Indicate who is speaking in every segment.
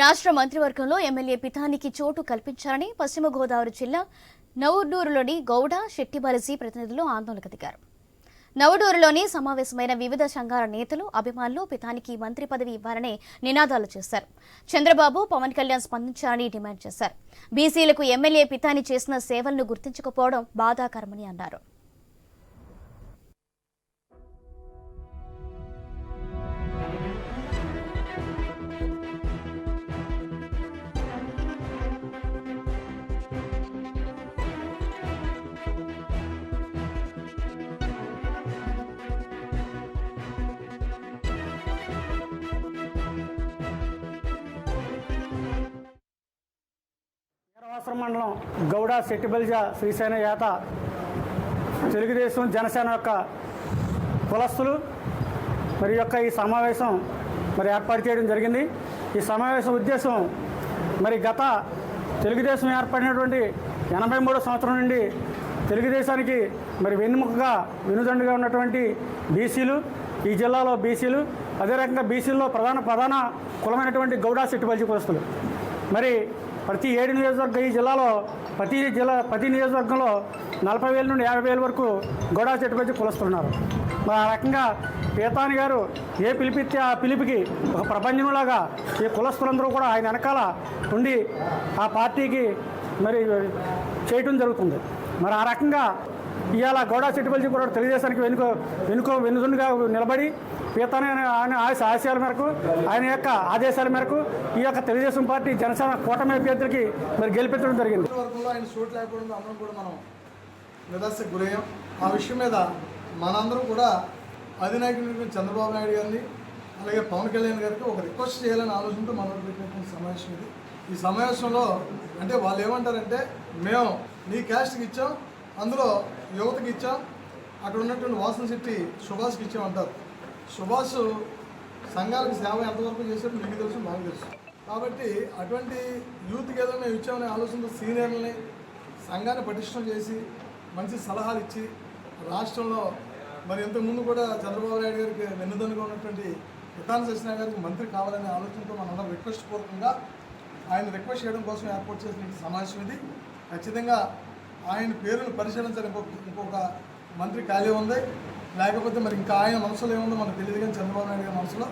Speaker 1: రాష్ట్ర మంత్రివర్గంలో ఎమ్మెల్యే పితానికి చోటు కల్పించాలని పశ్చిమ గోదావరి జిల్లా నవడూరులోని గౌడ శెట్టిబలసి ప్రతినిధులు ఆందోళనకు దిగారు. నవడూరులోని సమావేశమైన వివిధ సంఘాల నేతలు అభిమానులు పితానికి మంత్రి పదవి ఇవ్వాలని నినాదాలు చేశారు. చంద్రబాబు పవన్ కళ్యాణ్ స్పందించాలని డిమాండ్ చేశారు. బీసీలకు ఎమ్మెల్యే పితాని చేసిన సేవలను గుర్తించకపోవడం బాధాకరమని అన్నారు.
Speaker 2: వీరవాసరం మండలం గౌడ శెట్టిబలిజ శ్రీసేన యాత తెలుగుదేశం జనసేన యొక్క కులస్తులు మరి యొక్క ఈ సమావేశం మరి ఏర్పాటు చేయడం జరిగింది. ఈ సమావేశం ఉద్దేశం మరి గత తెలుగుదేశం ఏర్పడినటువంటి ఎనభై మూడో సంవత్సరం నుండి తెలుగుదేశానికి మరి వెన్నుముకగా వెనుదండుగా ఉన్నటువంటి బీసీలు ఈ జిల్లాలో బీసీలు అదే రకంగా బీసీల్లో ప్రధాన ప్రధాన కులమైనటువంటి గౌడ శెట్టిబలిజ కులస్తులు. మరి ప్రతి ఏడు నియోజకవర్గ ఈ జిల్లాలో ప్రతి జిల్లా ప్రతి నియోజకవర్గంలో నలభై వేల నుండి యాభై వేల వరకు గోడా చెట్టుపచ్చి కులుస్తున్నారు మరి ఆ రకంగా పీతాని గారు ఏ పిలిపిస్తే ఆ పిలిపికి ఒక ప్రపంచంలాగా ఈ కులస్తులందరూ కూడా ఆయన వెనకాల ఉండి ఆ పార్టీకి మరి చేయటం జరుగుతుంది. మరి ఆ రకంగా ఇవాళ గౌడ చెట్టుపల్లి కూడా తెలుగుదేశానికి వెనుక వెనుక వెనుదుండుగా నిలబడి పీతాని ఆయన ఆశ ఆశయాల మేరకు ఆయన యొక్క ఆదేశాల మేరకు ఈ యొక్క తెలుగుదేశం పార్టీ జనసేన కూటమి అభ్యర్థులకి మరి గెలిపించడం జరిగింది.
Speaker 3: వర్గంలో ఆయన చోటు లేకపోవడం అందరం కూడా మనం నిరాశకు గురయ్యాం. ఆ విషయం మీద మనందరం కూడా అధినాయకుడు చంద్రబాబు నాయుడు గారిని అలాగే పవన్ కళ్యాణ్ గారికి ఒక రిక్వెస్ట్ చేయాలని ఆలోచనతో మనం పెట్టినటువంటి సమావేశం ఇది. ఈ సమావేశంలో అంటే వాళ్ళు ఏమంటారంటే మేము నీ క్యాస్ట్కి ఇచ్చాం అందులో యువతకి ఇచ్చాం అక్కడ ఉన్నటువంటి వాసన శెట్టి సుభాష్కి ఇచ్చాం అంటారు సుభాష్ సంఘాలకు సేవ ఎంతవరకు చేశారో మీకు తెలుసు మాకు తెలుసు. కాబట్టి అటువంటి యూత్కి ఏదైనా ఇచ్చామనే ఆలోచనతో సీనియర్లని సంఘాన్ని పటిష్టం చేసి మంచి సలహాలు ఇచ్చి రాష్ట్రంలో మరి ఇంతకుముందు కూడా చంద్రబాబు నాయుడు గారికి వెన్నుదన్నుగా ఉన్నటువంటి విధాన సత్యనారాయణ గారికి మంత్రి కావాలనే ఆలోచనతో మనందరం రిక్వెస్ట్ పూర్వకంగా ఆయన రిక్వెస్ట్ చేయడం కోసం ఏర్పాటు చేసిన సమావేశం ఇది. ఖచ్చితంగా ఆయన పేరును పరిశీలించాలి ఇంకొక ఇంకొక మంత్రి ఖాళీ ఉంది. లేకపోతే మరి ఇంకా ఆయన మనసులో ఏముందో మనకు తెలియదు కానీ చంద్రబాబు నాయుడు గారి మనసులో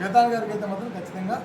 Speaker 3: వేదాన్ గారికి అయితే మాత్రం ఖచ్చితంగా